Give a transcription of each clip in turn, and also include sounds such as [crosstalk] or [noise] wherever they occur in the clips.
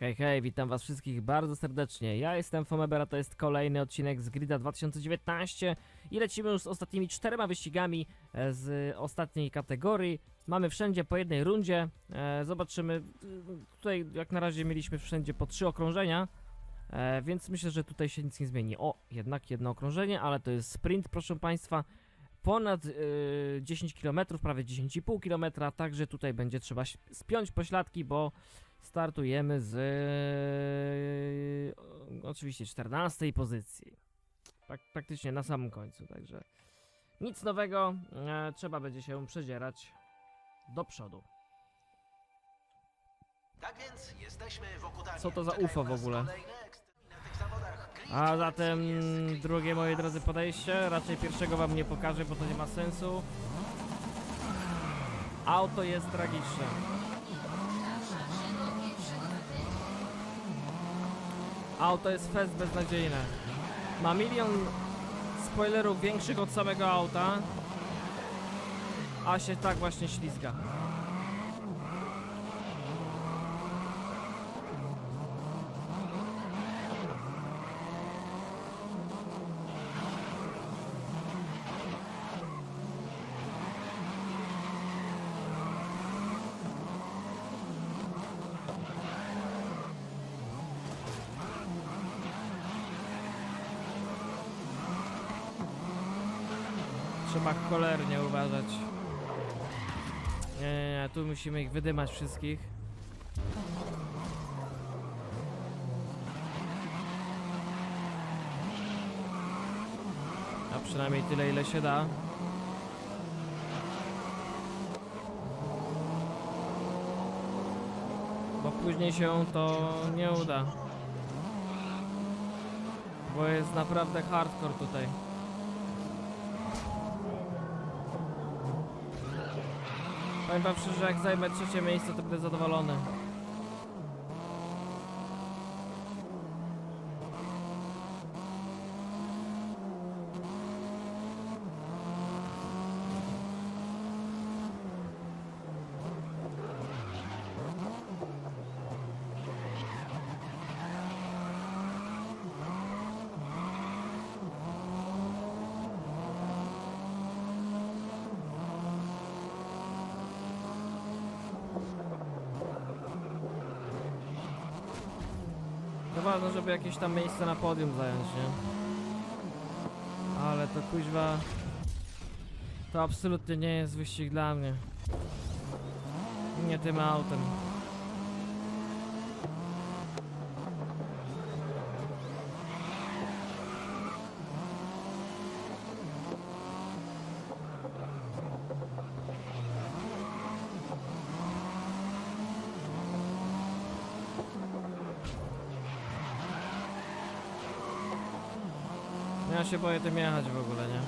Hej, hej, witam was wszystkich bardzo serdecznie. Ja jestem Fomeber, a to jest kolejny odcinek z Grida 2019 i lecimy już z ostatnimi czterema wyścigami e, z ostatniej kategorii. Mamy wszędzie po jednej rundzie. E, Zobaczymy. y, Tutaj jak na razie mieliśmy wszędzie po trzy okrążenia. E, więc myślę, że tutaj się nic nie zmieni. O, jednak jedno okrążenie, ale to jest sprint, proszę Państwa. Ponad y, 10 km, prawie 10,5 km, także tutaj będzie trzeba spiąć pośladki, bo startujemy z e, oczywiście 14 pozycji. Prak, praktycznie na samym końcu, także nic nowego, e, trzeba będzie się przedzierać do przodu. Tak więc jesteśmy w. Co to za UFO w ogóle? A zatem drugie moi drodzy podejście, raczej pierwszego wam nie pokażę, bo to nie ma sensu. Auto jest tragiczne. Auto jest fest beznadziejne. Ma milion spoilerów większych od samego auta, a się tak właśnie ślizga. Trzeba cholernie uważać. Nie, nie, nie, tu musimy ich wydymać wszystkich. A przynajmniej tyle, ile się da. Bo później się to nie uda. Bo jest naprawdę hardcore tutaj. Powiem wam szczerze, jak zajmę trzecie miejsce, to będę zadowolony. No ważne, żeby jakieś tam miejsce na podium zająć, nie? Ale to kuźwa... To absolutnie nie jest wyścig dla mnie. Nie tym autem. Się boję tym jechać w ogóle, nie?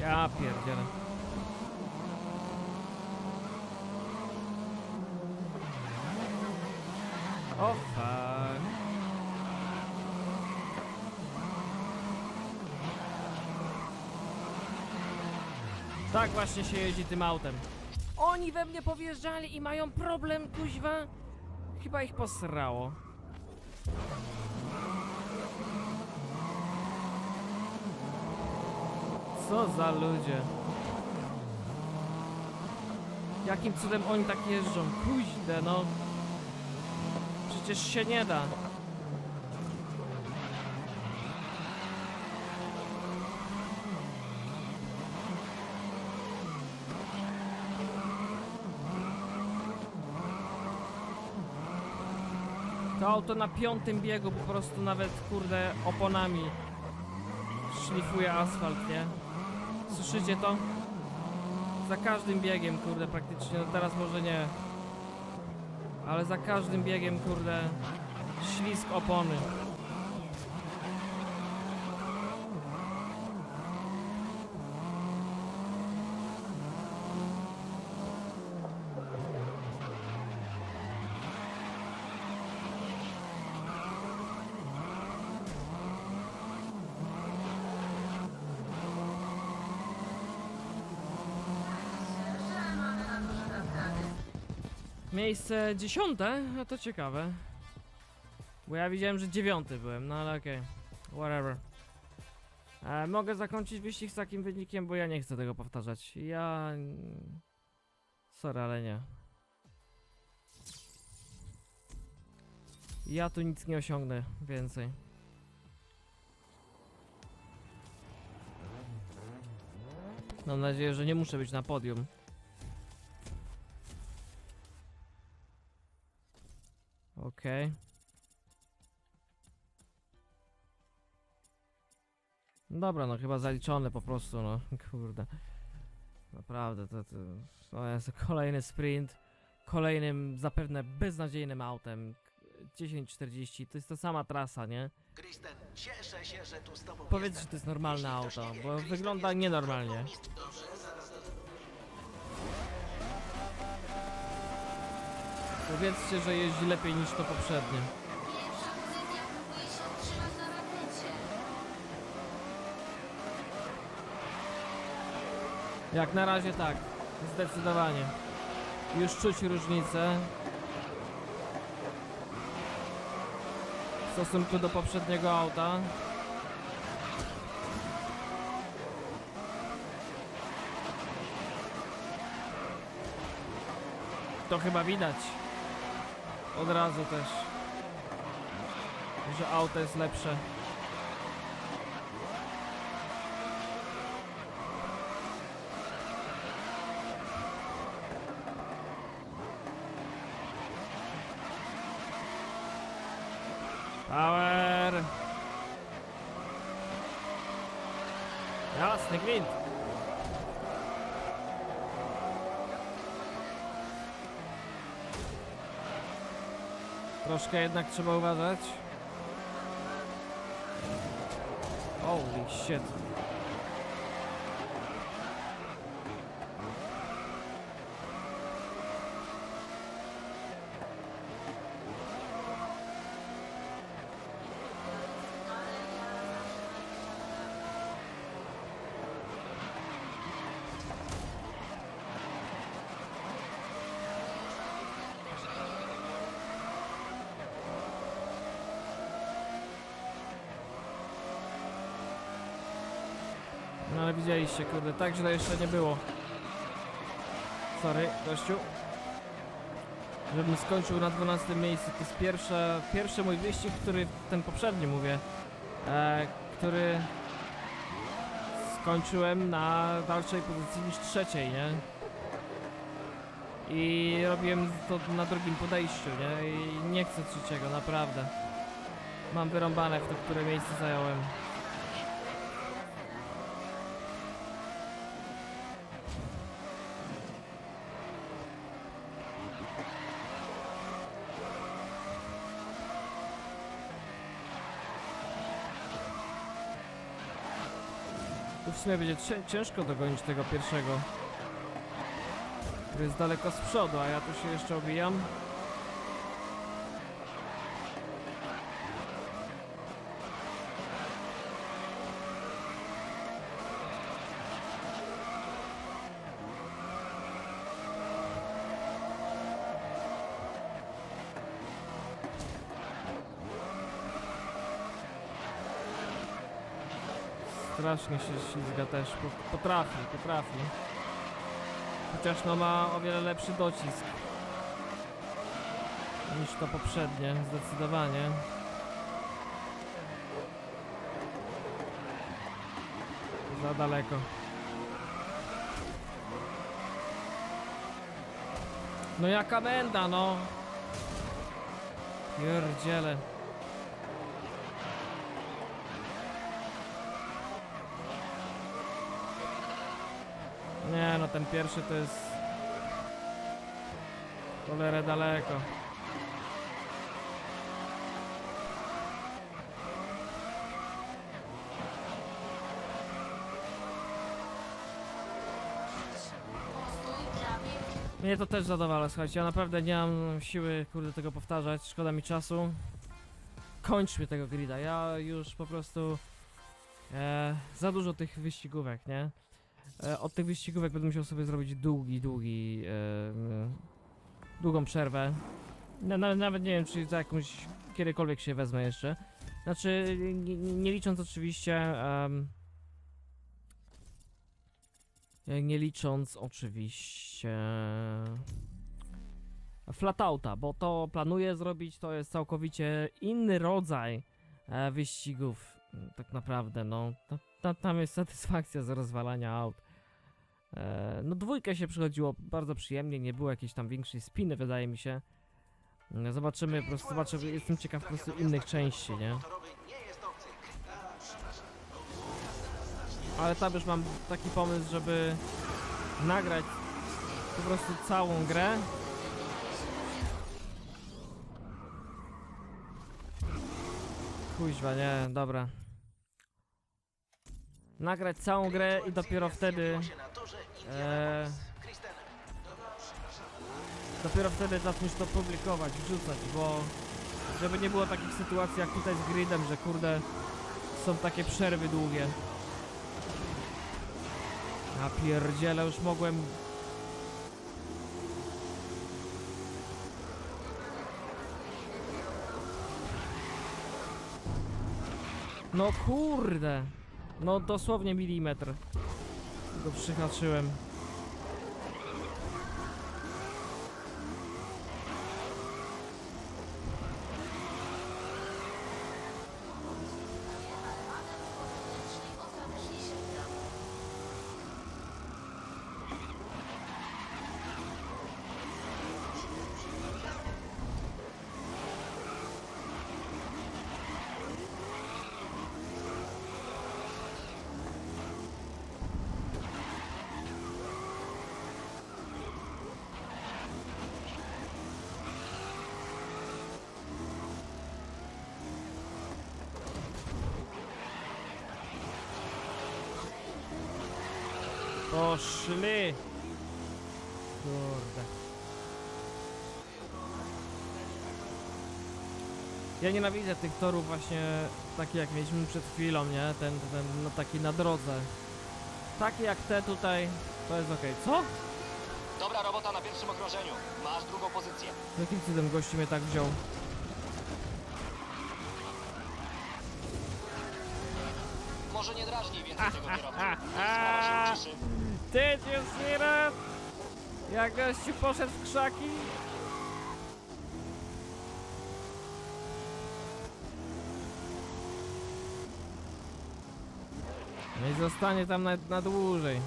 Ja pierdzielę. O fuck. Tak właśnie się jeździ tym autem. Oni we mnie powjeżdżali i mają problem, kuźwa. Chyba ich posrało. Co za ludzie. Jakim cudem oni tak jeżdżą? Kuźde, no. Przecież się nie da. To auto na piątym biegu po prostu nawet, kurde, oponami szlifuje asfalt, nie? Słyszycie to? Za każdym biegiem, kurde, praktycznie, no teraz może nie. Ale za każdym biegiem, kurde, ślisk opony. Miejsce dziesiąte? No to ciekawe. Bo ja widziałem, że dziewiąty byłem, no ale okej. Whatever. E, mogę zakończyć wyścig z takim wynikiem, bo ja nie chcę tego powtarzać. Ja... Sorry, ale nie. Ja tu nic nie osiągnę więcej. Mam nadzieję, że nie muszę być na podium. Okej. Dobra, no chyba zaliczone po prostu, no [laughs] kurde. Naprawdę, to, to, to jest [laughs] kolejny sprint, kolejnym zapewne beznadziejnym autem. 10.40, to jest ta sama trasa, nie? Kristen, cieszę się, że tu z tobą Powiedz, że jestem. to jest normalne Jeśli auto, wie, bo Kristen wygląda nienormalnie. Dobrze, Powiedzcie, że jeździ lepiej niż to poprzednie. Jak na razie tak, zdecydowanie. Już czuć różnicę. W stosunku do poprzedniego auta. To chyba widać. Od razu też. Że auto jest lepsze. Power! Jasny gwint! Troszkę jednak trzeba uważać. Holy shit. No ale widzieliście, kurde, tak źle jeszcze nie było. Sorry, gościu. Żebym skończył na 12 miejscu. To jest pierwsza, pierwszy mój wyścig, który, ten poprzedni mówię, e, który skończyłem na dalszej pozycji niż trzeciej, nie? I robiłem to na drugim podejściu, nie? I nie chcę trzeciego, naprawdę. Mam wyrąbane w to, które miejsce zająłem. Tu w sumie będzie cię- ciężko dogonić tego pierwszego. Który jest daleko z przodu, a ja tu się jeszcze obijam. Strasznie się ślizga też. Po- Potrafi, potrafi. Chociaż no ma o wiele lepszy docisk. Niż to poprzednie, zdecydowanie. Za daleko. No jaka menda, no! Pierdziele. Nie no, ten pierwszy to jest... Cholerę daleko. Mnie to też zadowala, słuchajcie, ja naprawdę nie mam siły, kurde, tego powtarzać, szkoda mi czasu. Kończmy tego grida, ja już po prostu... E, za dużo tych wyścigówek, nie? E, od tych wyścigówek będę musiał sobie zrobić długi, długi... E, długą przerwę. Na, na, nawet nie wiem, czy za jakąś kiedykolwiek się wezmę jeszcze. Znaczy, nie, nie licząc oczywiście. nie licząc oczywiście. Flatouta, bo to planuję zrobić, to jest całkowicie inny rodzaj e, wyścigów. Tak naprawdę, no. Ta, ta, tam jest satysfakcja z rozwalania aut. E, no dwójkę się przychodziło bardzo przyjemnie, nie było jakiejś tam większej spiny, wydaje mi się. Mm, Zobaczymy, po prostu zobaczę, jestem ciekaw po prostu innych części, nie? Ale tam już mam taki pomysł, żeby nagrać po prostu całą grę. Kuźwa, nie, dobra. Nagrać całą grę i dopiero wtedy... Na E, dopiero wtedy zacząć to publikować, wrzucać, bo żeby nie było takich sytuacji jak tutaj z gridem, że kurde są takie przerwy długie. A pierdziele, już mogłem... No kurde! No dosłownie milimetr. Go przyhaczyłem. Poszli! Kurde. Ja nienawidzę tych torów właśnie takich jak mieliśmy przed chwilą, nie? Ten, ten, no taki na drodze. Takie jak te tutaj, to jest okej. Co? Dobra robota na pierwszym okrążeniu. Masz drugą pozycję. Jakim cudem gości mnie tak wziął? Jak gościu poszedł w krzaki? No i zostanie tam na, na dłużej.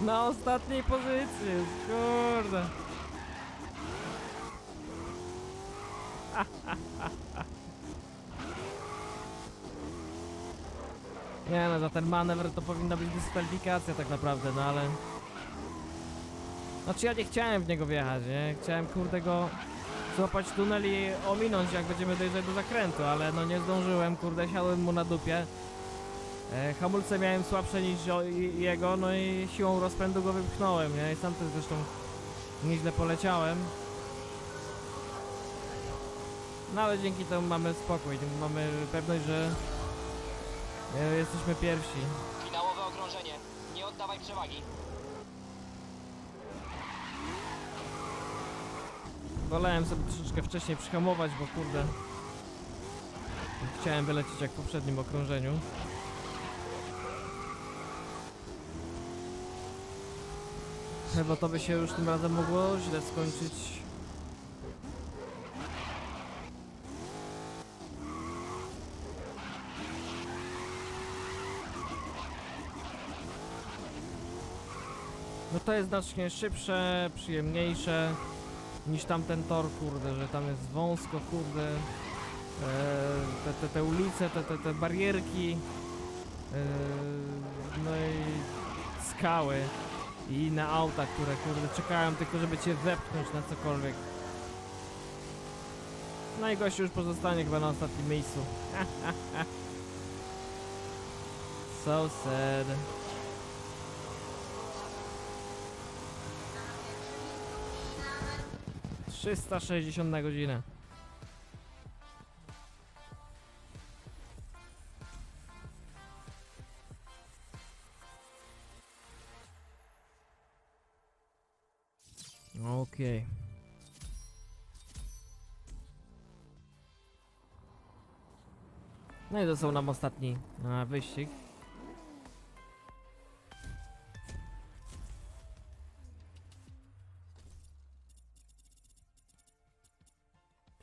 Na ostatniej pozycji, jest, kurde. [laughs] Nie no, za ten manewr to powinna być dyskwalifikacja tak naprawdę, no ale... Znaczy ja nie chciałem w niego wjechać, nie? Chciałem kurde go złapać tunel i ominąć jak będziemy dojrzeć do zakrętu, ale no nie zdążyłem, kurde, siadłem mu na dupie. E, hamulce miałem słabsze niż jego, no i siłą rozpędu go wypchnąłem, nie? I sam też zresztą nieźle poleciałem. No ale dzięki temu mamy spokój, mamy pewność, że e, jesteśmy pierwsi. Finałowe okrążenie. Nie oddawaj przewagi. Wolałem sobie troszeczkę wcześniej przyhamować, bo kurde. Chciałem wylecieć jak w poprzednim okrążeniu. Chyba to by się już tym razem mogło źle skończyć. No to jest znacznie szybsze, przyjemniejsze niż tamten tor, kurde, że tam jest wąsko, kurde. E, te, te, te ulice, te, te, te barierki. E, no i skały i inne auta, które kurde czekają tylko, żeby cię wepchnąć na cokolwiek. No i gościu już pozostanie chyba na ostatnim miejscu. [laughs] so sad. 360 na godzinę. Okej. Okay. No i to są nam ostatni e, wyścig.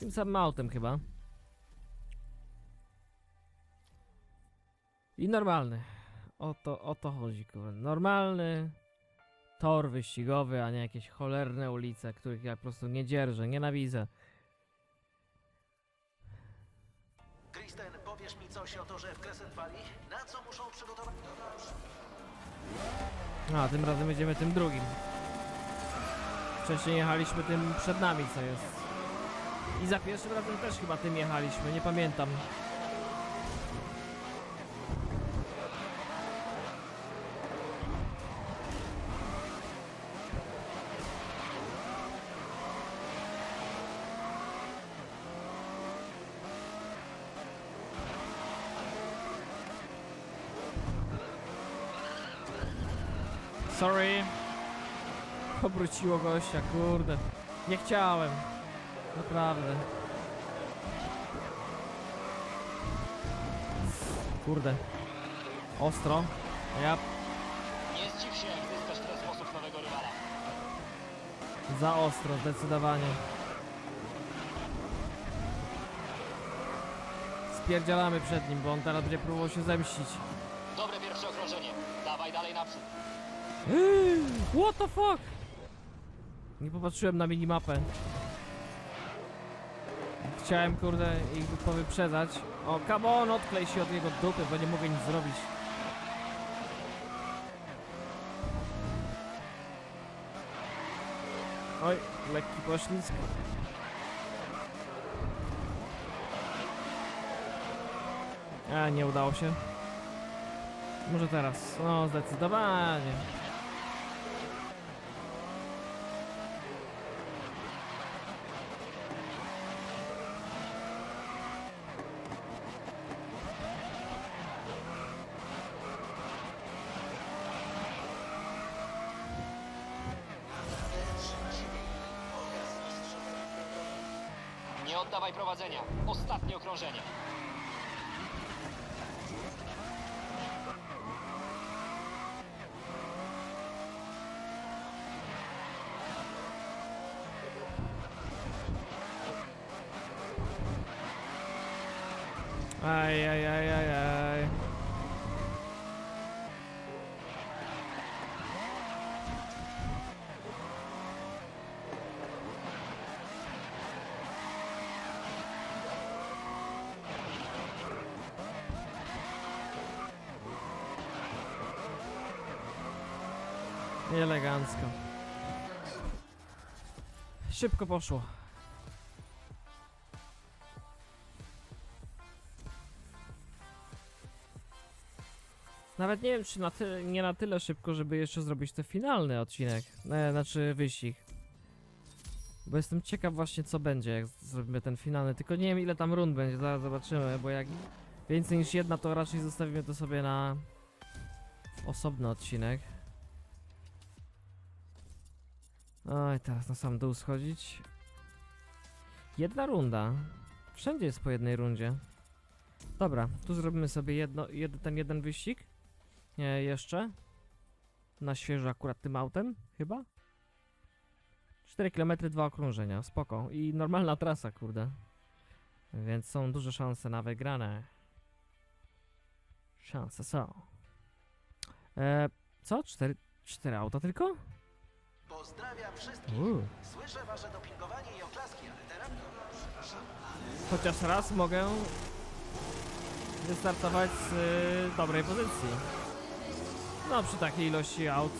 Tym samym autem chyba. I normalny. O to, o to chodzi, kurwa. Normalny tor wyścigowy, a nie jakieś cholerne ulice, których ja po prostu nie dzierżę, nienawidzę. Kristen, powiesz mi coś o torze w Crescent Valley? Na co muszą przygotować? No, a tym razem będziemy tym drugim. Wcześniej jechaliśmy tym przed nami, co jest. I za pierwszym razem też chyba tym jechaliśmy, nie pamiętam. Sorry. Obróciło gościa, kurde. Nie chciałem. Naprawdę. Kurde. Ostro. Ja Nie zdziw się, jak zyskasz ten sposób nowego rywala. za ostro, zdecydowanie. Spierdzielamy przed nim, bo on teraz będzie próbował się zemścić. Dobre pierwsze okrążenie. Dawaj dalej naprzód. [gasps] What the fuck? Nie popatrzyłem na minimapę. Chciałem, kurde, ich powyprzedzać. O, come on, odklej się od jego dupy, bo nie mogę nic zrobić. Oj, lekki poślizg. A, nie udało się. Może teraz. No, zdecydowanie. Okrążenie. Aj, aj, aj, aj, aj. Elegancko. Szybko poszło. Nawet nie wiem, czy na nie na tyle szybko, żeby jeszcze zrobić ten finalny odcinek, e, znaczy wyścig. Bo jestem ciekaw właśnie co będzie, jak zrobimy ten finalny, tylko nie wiem ile tam rund będzie, zaraz zobaczymy, bo jak więcej niż jedna, to raczej zostawimy to sobie na osobny odcinek. Oj, teraz na sam dół schodzić. Jedna runda. Wszędzie jest po jednej rundzie. Dobra, tu zrobimy sobie jedno, jed, ten jeden wyścig. Nie, jeszcze. Na świeżo akurat tym autem, chyba. 4 km, dwa okrążenia, spoko. I normalna trasa, kurde. Więc są duże szanse na wygrane. Szanse są. E, co? Cztery, cztery auta tylko? Pozdrawiam wszystkich. Uuu. Słyszę wasze dopingowanie i oklaski, ale teraz... Chociaż raz mogę wystartować z y, dobrej pozycji. No, przy takiej ilości aut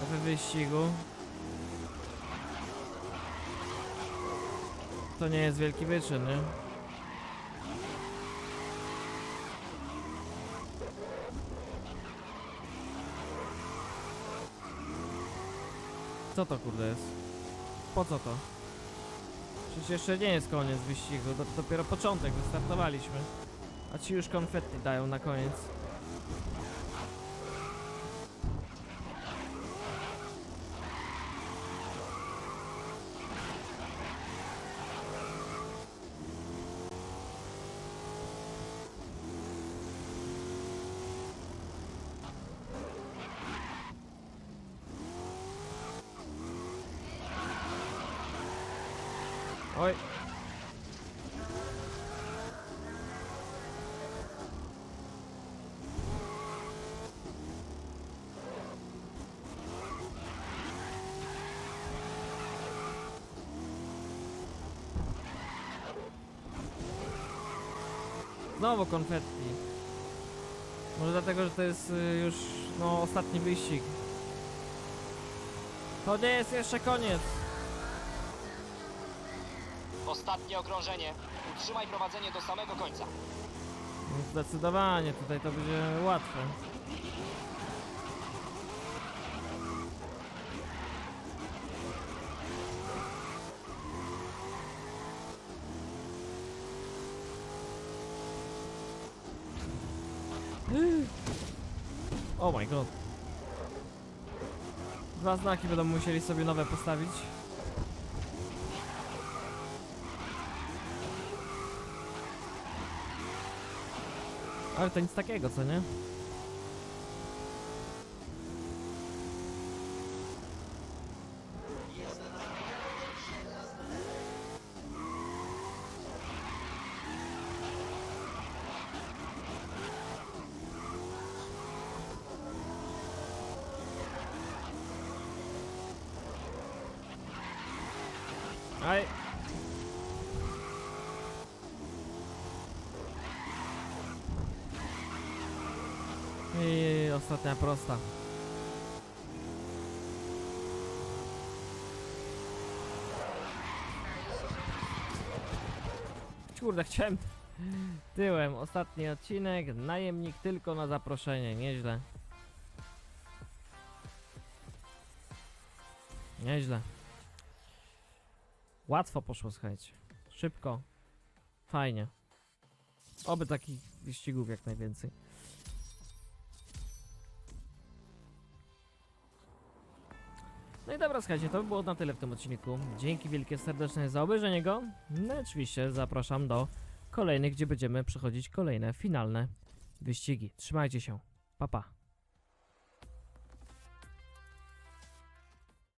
w wyścigu. To nie jest wielki wyczyn, nie? Co to kurde jest? Po co to? Przecież jeszcze nie jest koniec wyścigu, to dopiero początek, wystartowaliśmy. A ci już konfetti dają na koniec. Znowu konfetti. Może dlatego, że to jest y, już no ostatni wyścig. To nie jest jeszcze koniec. Ostatnie okrążenie. Utrzymaj prowadzenie do samego końca. No Zdecydowanie, tutaj to będzie łatwe. My god. Dwa znaki będą musieli sobie nowe postawić. Ale to nic takiego, co nie? Kurde, chciałem tyłem. Ostatni odcinek. Najemnik tylko na zaproszenie. Nieźle. Nieźle. Łatwo poszło, słuchajcie. Szybko. Fajnie. Oby takich wyścigów jak najwięcej. No i dobra, słuchajcie, to by było na tyle w tym odcinku. Dzięki wielkie serdeczne za obejrzenie go. No i oczywiście zapraszam do kolejnych, gdzie będziemy przechodzić kolejne finalne wyścigi. Trzymajcie się. Pa pa.